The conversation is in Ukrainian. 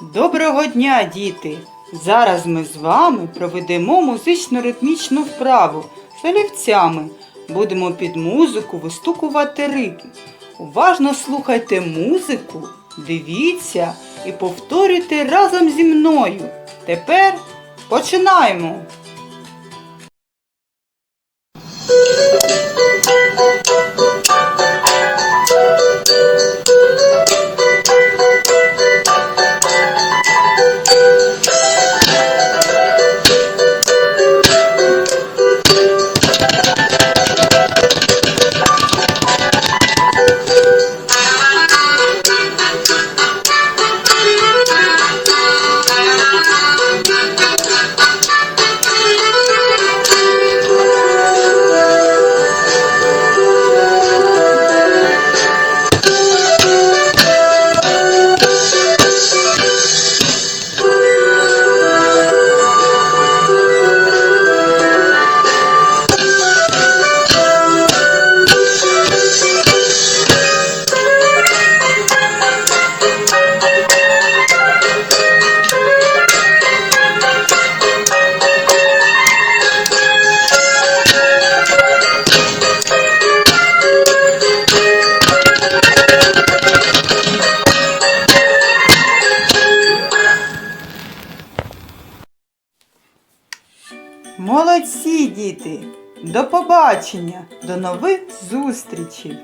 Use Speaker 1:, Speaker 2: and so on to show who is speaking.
Speaker 1: Доброго дня, діти! Зараз ми з вами проведемо музично-ритмічну вправу з олівцями. Будемо під музику вистукувати ритм. Уважно слухайте музику, дивіться і повторюйте разом зі мною. Тепер починаємо! Молодці, діти! До побачення, до нових зустрічей!